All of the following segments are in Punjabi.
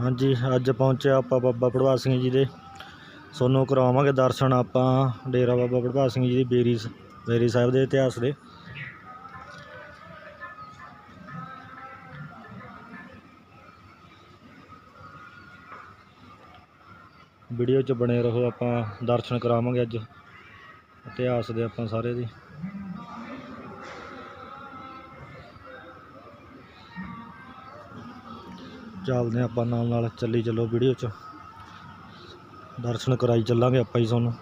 ਹਾਂਜੀ, ਅੱਜ ਪਹੁੰਚਿਆ ਆਪਾਂ ਬਾਬਾ ਭੜਵਾ ਸਿੰਘ ਜੀ ਦੇ। ਸੋਨੂੰ ਕਰਵਾਵਾਂਗੇ ਦਰਸ਼ਨ ਆਪਾਂ, ਡੇਰਾ ਬਾਬਾ ਭੜਵਾ ਸਿੰਘ ਜੀ ਦੀ ਬੇਰੀ ਸ- ਬੇਰੀ ਸਾਹਿਬ ਦੇ ਇਤਿਹਾਸ ਦੇ। ਵੀਡੀਓ 'ਚ ਬਣੇ ਰਹੋ ਆਪਾਂ, ਦਰਸ਼ਨ ਕਰਾਵਾਂਗੇ ਅੱਜ। ਇਤਿਹਾਸ ਦੇ ਆਪਾਂ ਸਾਰੇ ਦੀ। ਚੱਲਦੇ ਹਾਂ ਆਪਾਂ ਨਾਲ ਨਾਲ, ਚੱਲੀ ਚੱਲੋ ਵੀਡੀਓ 'ਚ। ਦਰਸ਼ਨ ਕਰਾਈ ਚੱਲਾਂਗੇ ਆਪਾਂ ਹੀ ਤੁਹਾਨੂੰ।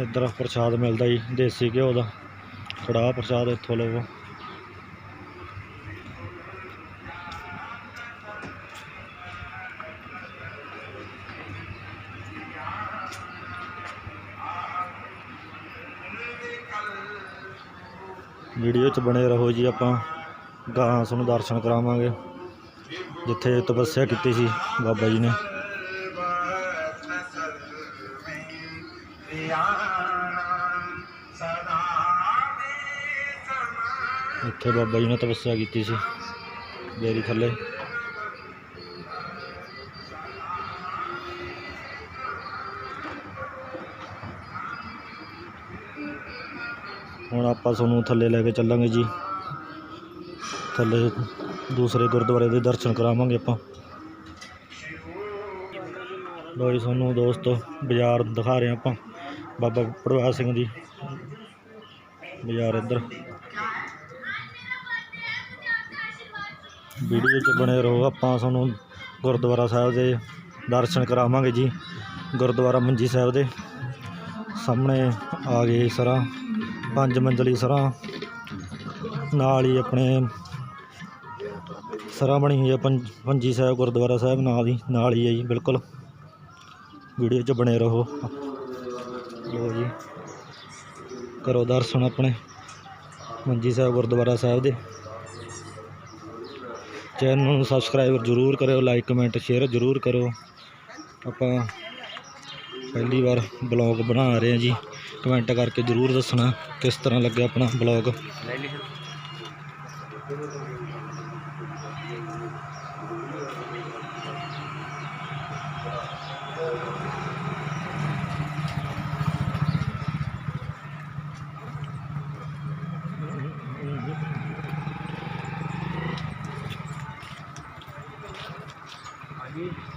ਇੱਧਰ ਪ੍ਰਸ਼ਾਦ ਮਿਲਦਾ ਜੀ, ਦੇਸੀ ਘਿਓ ਦਾ। ਕੜਾਹ ਪ੍ਰਸ਼ਾਦ ਇੱਥੋਂ ਲਵੋ। ਵੀਡੀਓ 'ਚ ਬਣੇ ਰਹੋ ਜੀ ਆਪਾਂ। ਗਾਂ ਤੁਹਾਨੂੰ ਦਰਸ਼ਨ ਕਰਾਵਾਂਗੇ। ਜਿੱਥੇ ਤਪੱਸਿਆ ਕੀਤੀ ਸੀ ਬਾਬਾ ਜੀ ਨੇ। ਇੱਥੇ ਬਾਬਾ ਜੀ ਨੇ ਤਪੱਸਿਆ ਕੀਤੀ ਸੀ। ਬੇਰੀ ਥੱਲੇ। ਹੁਣ ਆਪਾਂ ਤੁਹਾਨੂੰ ਥੱਲੇ ਲੈ ਕੇ ਚੱਲਾਂਗੇ ਜੀ। ਥੱਲੇ ਦੂਸਰੇ ਗੁਰਦੁਆਰੇ ਦੇ ਦਰਸ਼ਨ ਕਰਾਵਾਂਗੇ ਆਪਾਂ। ਲੋ ਜੀ, ਤੁਹਾਨੂੰ ਦੋਸਤੋ ਬਾਜ਼ਾਰ ਦਿਖਾ ਰਹੇ ਹਾਂ ਆਪਾਂ। ਬਾਬਾ ਪੜਵਾ ਸਿੰਘ ਦੀ ਬਾਜ਼ਾਰ ਇੱਧਰ। ਵੀਡੀਓ 'ਚ ਬਣੇ ਰਹੋ, ਆਪਾਂ ਤੁਹਾਨੂੰ ਗੁਰਦੁਆਰਾ ਸਾਹਿਬ ਦੇ ਦਰਸ਼ਨ ਕਰਾਵਾਂਗੇ ਜੀ। ਗੁਰਦੁਆਰਾ ਮੰਜੀ ਸਾਹਿਬ ਦੇ ਸਾਹਮਣੇ ਆ ਗਏ ਸਰਾਂ। ਪੰਜ ਮੰਜ਼ਲੀ ਸਰਾਂ। ਨਾਲ ਹੀ ਆਪਣੇ ਸਰਾਂ ਬਣੀ ਹੋਈ ਹੈ ਪੰਜ, ਪੰਜੀ ਸਾਹਿਬ ਗੁਰਦੁਆਰਾ ਸਾਹਿਬ ਨਾਲ ਹੀ ਨਾਲ ਹੀ ਹੈ ਜੀ, ਬਿਲਕੁਲ। ਵੀਡੀਓ 'ਚ ਬਣੇ ਰਹੋ। ਲੋ ਜੀ। ਕਰੋ ਦਰਸ਼ਨ ਆਪਣੇ ਮੰਜੀ ਸਾਹਿਬ ਗੁਰਦੁਆਰਾ ਸਾਹਿਬ ਦੇ। ਚੈਨਲ ਨੂੰ ਸਬਸਕ੍ਰਾਈਬ ਜ਼ਰੂਰ ਕਰਿਓ, ਲਾਈਕ, ਕਮੈਂਟ, ਸ਼ੇਅਰ ਜ਼ਰੂਰ ਕਰੋ ਆਪਾਂ ਪਹਿਲੀ ਵਾਰ ਬਲੌਗ ਬਣਾ ਰਹੇ ਹਾਂ ਜੀ। ਕਮੈਂਟ ਕਰਕੇ ਜ਼ਰੂਰ ਦੱਸਣਾ ਕਿਸ ਤਰ੍ਹਾਂ ਲੱਗਿਆ ਆਪਣਾ ਬਲੌਗ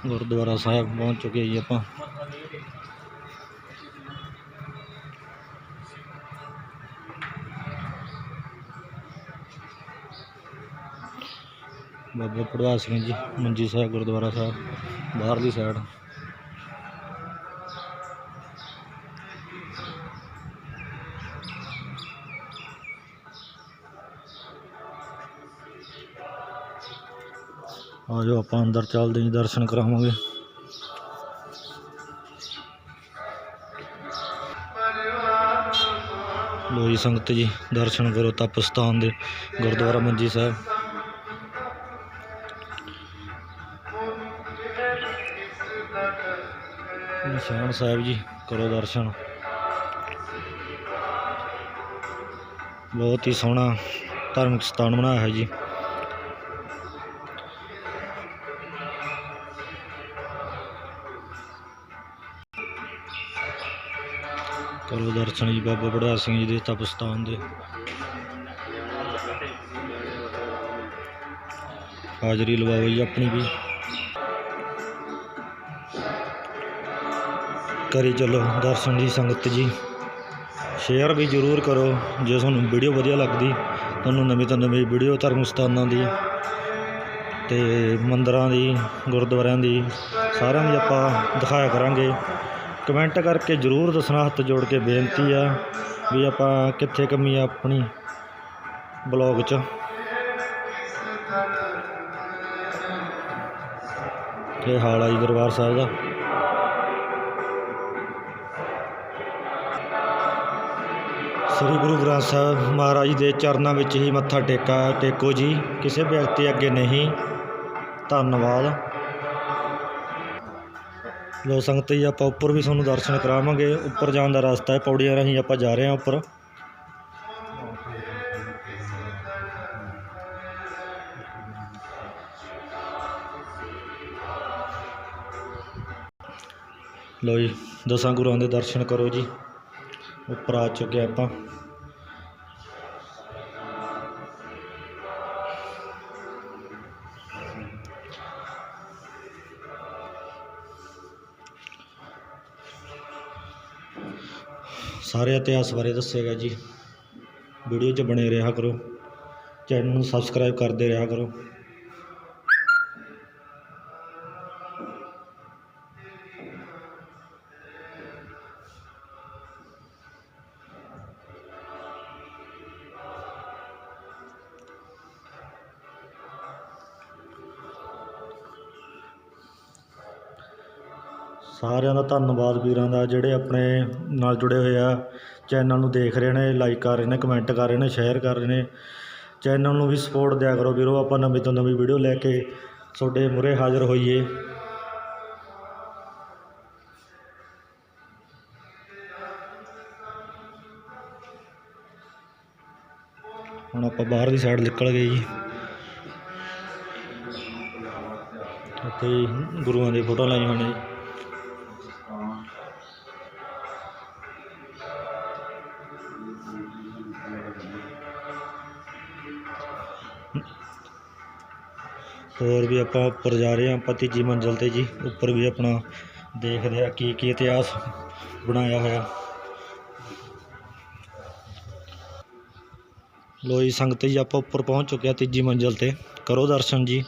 ਗੁਰਦੁਆਰਾ ਸਾਹਿਬ ਪਹੁੰਚ ਚੁੱਕੇ ਜੀ ਆਪਾਂ। ਬਾਬਾ ਪੜਵਾ ਸਿੰਘ ਜੀ, ਮੰਜੀ ਸਾਹਿਬ, ਗੁਰਦੁਆਰਾ ਸਾਹਿਬ, ਬਾਹਰਲੀ ਸਾਈਡ ਆ ਜਾਓ ਆਪਾਂ ਅੰਦਰ, ਚੱਲਦੇ ਹਾਂ ਦਰਸ਼ਨ ਕਰਾਵਾਂਗੇ। ਲੋ ਜੀ, ਸੰਗਤ ਜੀ, ਦਰਸ਼ਨ ਕਰੋ, ਤਪ ਸਥਾਨ ਦੇ ਗੁਰਦੁਆਰਾ ਮੰਜੀ ਸਾਹਿਬ। ਨਿਸ਼ਾਨ ਸਾਹਿਬ ਜੀ, ਕਰੋ ਦਰਸ਼ਨ। ਬਹੁਤ ਹੀ ਸੋਹਣਾ ਧਾਰਮਿਕ ਸਥਾਨ ਬਣਾਇਆ ਹੈ ਜੀ। ਕਰੋ ਦਰਸ਼ਨ ਜੀ, ਬਾਬਾ ਬੜਾ ਸਿੰਘ ਜੀ ਦੇ ਤਪ ਸਥਾਨ ਦੇ। ਹਾਜ਼ਰੀ ਲਵਾਓ ਜੀ ਆਪਣੀ ਵੀ। ਕਰੀ ਚੱਲੋ ਦਰਸ਼ਨ ਜੀ ਸੰਗਤ ਜੀ। ਸ਼ੇਅਰ ਵੀ ਜ਼ਰੂਰ ਕਰੋ, ਜੇ ਤੁਹਾਨੂੰ ਵੀਡੀਓ ਵਧੀਆ ਲੱਗਦੀ, ਤੁਹਾਨੂੰ ਨਵੀਂ ਤੋਂ ਨਵੀਂ ਵੀਡੀਓ ਧਰਮ ਸਥਾਨਾਂ ਦੀ ਤੇ ਮੰਦਰਾਂ ਦੀ, ਗੁਰਦੁਆਰਿਆਂ ਦੀ, ਸਾਰਿਆਂ ਦੀ ਆਪਾਂ ਦਿਖਾਇਆ ਕਰਾਂਗੇ। ਕਮੈਂਟ ਕਰਕੇ ਜ਼ਰੂਰ ਦੱਸਣਾ, ਹੱਥ ਜੋੜ ਕੇ ਬੇਨਤੀ ਆ ਵੀ ਆਪਾਂ ਕਿੱਥੇ ਕਮੀ ਆ ਆਪਣੀ ਬਲੌਗ 'ਚ। ਇਹ ਹਾਲ ਆ ਜੀ ਦਰਬਾਰ ਸਾਹਿਬ ਦਾ। ਸ੍ਰੀ ਗੁਰੂ ਗ੍ਰੰਥ ਸਾਹਿਬ ਮਹਾਰਾਜ ਦੇ ਚਰਨਾਂ ਵਿੱਚ ਹੀ ਮੱਥਾ ਟੇਕਾ, ਟੇਕੋ ਜੀ। ਕਿਸੇ ਵਿਅਕਤੀ ਅੱਗੇ ਨਹੀਂ। ਧੰਨਵਾਦ। ਲੋ ਸੰਗਤ ਜੀ, ਆਪਾਂ ਉੱਪਰ ਵੀ ਤੁਹਾਨੂੰ ਦਰਸ਼ਨ ਕਰਾਵਾਂਗੇ। ਉੱਪਰ ਜਾਣ ਦਾ ਰਸਤਾ ਹੈ, ਪੌੜੀਆਂ ਰਾਹੀਂ ਆਪਾਂ ਜਾ ਰਹੇ ਹਾਂ ਉੱਪਰ। ਲੋ ਜੀ, ਦਸਾਂ ਗੁਰੂਆਂ ਦੇ ਦਰਸ਼ਨ ਕਰੋ ਜੀ। ਉੱਪਰ ਆ ਚੁੱਕੇ ਆਪਾਂ। ਸਾਰੇ ਇਤਿਹਾਸ ਬਾਰੇ ਦੱਸੇਗਾ ਜੀ। ਵੀਡੀਓ 'ਚ ਬਣੇ ਰਿਹਾ ਕਰੋ। ਚੈਨਲ ਨੂੰ ਸਬਸਕ੍ਰਾਈਬ ਕਰਦੇ ਰਿਹਾ ਕਰੋ। ਸਾਰਿਆਂ ਦਾ ਧੰਨਵਾਦ ਵੀਰਾਂ ਦਾ, ਜਿਹੜੇ ਆਪਣੇ ਨਾਲ ਜੁੜੇ ਹੋਏ ਆ। ਚੈਨਲ ਨੂੰ ਦੇਖ ਰਹੇ ਨੇ ਲਾਈਕ ਕਰ ਰਹੇ ਨੇ ਕਮੈਂਟ ਕਰ ਰਹੇ ਨੇ ਸ਼ੇਅਰ ਕਰ ਰਹੇ ਨੇ। ਚੈਨਲ ਨੂੰ ਵੀ ਸਪੋਰਟ ਦਿਆ ਕਰੋ ਵੀਰੋ, ਆਪਾਂ ਨਵੀਂ ਤੋਂ ਨਵੀਂ ਵੀਡੀਓ ਲੈ ਕੇ ਤੁਹਾਡੇ ਮੂਹਰੇ ਹਾਜ਼ਰ ਹੋਈਏ। ਹੁਣ ਆਪਾਂ ਬਾਹਰ ਦੀ ਸਾਈਡ ਨਿਕਲ ਗਏ ਜੀ। ਅਤੇ ਗੁਰੂਆਂ ਦੀ ਫੋਟੋ ਲਾਈ ਹੋਣੀ ਹੋਰ ਵੀ ਆਪਾਂ ਉੱਪਰ ਜਾ ਰਹੇ ਹਾਂ, ਆਪਾਂ ਤੀਜੀ ਮੰਜ਼ਲ ਤੇ ਜੀ। ਉੱਪਰ ਵੀ ਆਪਣਾ ਦੇਖਦੇ ਆ ਕੀ ਕੀ ਇਤਿਹਾਸ ਬਣਾਇਆ ਹੋਇਆ। ਲੋ ਸੰਗਤ ਜੀ, ਆਪਾਂ ਉੱਪਰ ਪਹੁੰਚ ਚੁੱਕੇ ਆ ਤੀਜੀ ਮੰਜ਼ਲ ਤੇ। ਕਰੋ ਦਰਸ਼ਨ ਜੀ।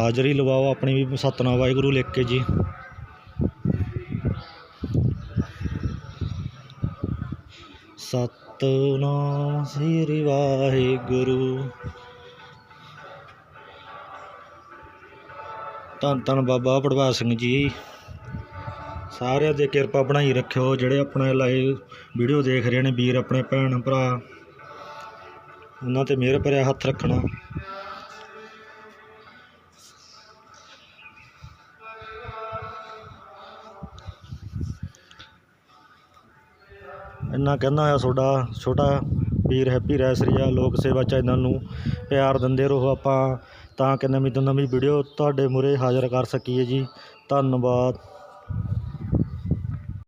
ਹਾਜ਼ਰੀ ਲਵਾਓ ਆਪਣੀ ਵੀ ਸਤਨਾਮ ਵਾਹਿਗੁਰੂ ਲਿਖ ਕੇ ਜੀ। ਸਤਨਾਮ ਸ੍ਰੀ ਵਾਹਿਗੁਰੂ। ਧੰਨ ਧੰਨ ਬਾਬਾ ਪੜਵਾ ਸਿੰਘ ਜੀ। ਸਾਰਿਆਂ ਦੀ ਕਿਰਪਾ ਬਣਾਈ ਰੱਖਿਓ, ਜਿਹੜੇ ਆਪਣੇ ਲਾਈਵ ਵੀਡੀਓ ਦੇਖ ਰਹੇ ਨੇ, ਵੀਰ ਆਪਣੇ ਭੈਣ, ਭਰਾ, ਉਹਨਾਂ ਤੇ ਮਿਹਰ ਭਰਿਆ ਹੱਥ ਰੱਖਣਾ। ਇੰਨਾ ਕਹਿੰਦਾ ਆ ਤੁਹਾਡਾ ਛੋਟਾ ਵੀਰ ਹੈਪੀ ਰੈਸਰੀਆ ਲੋਕ ਸੇਵਾ ਚੈਨਲ ਨੂੰ ਪਿਆਰ ਦਿੰਦੇ ਰਹੋ ਆਪਾਂ। ਤਾਂ ਕਿ ਨਵੀਂ ਤੋਂ ਨਵੀਂ ਵੀਡੀਓ ਤੁਹਾਡੇ ਮੂਹਰੇ ਹਾਜ਼ਰ ਕਰ ਸਕੀਏ ਜੀ। ਧੰਨਵਾਦ।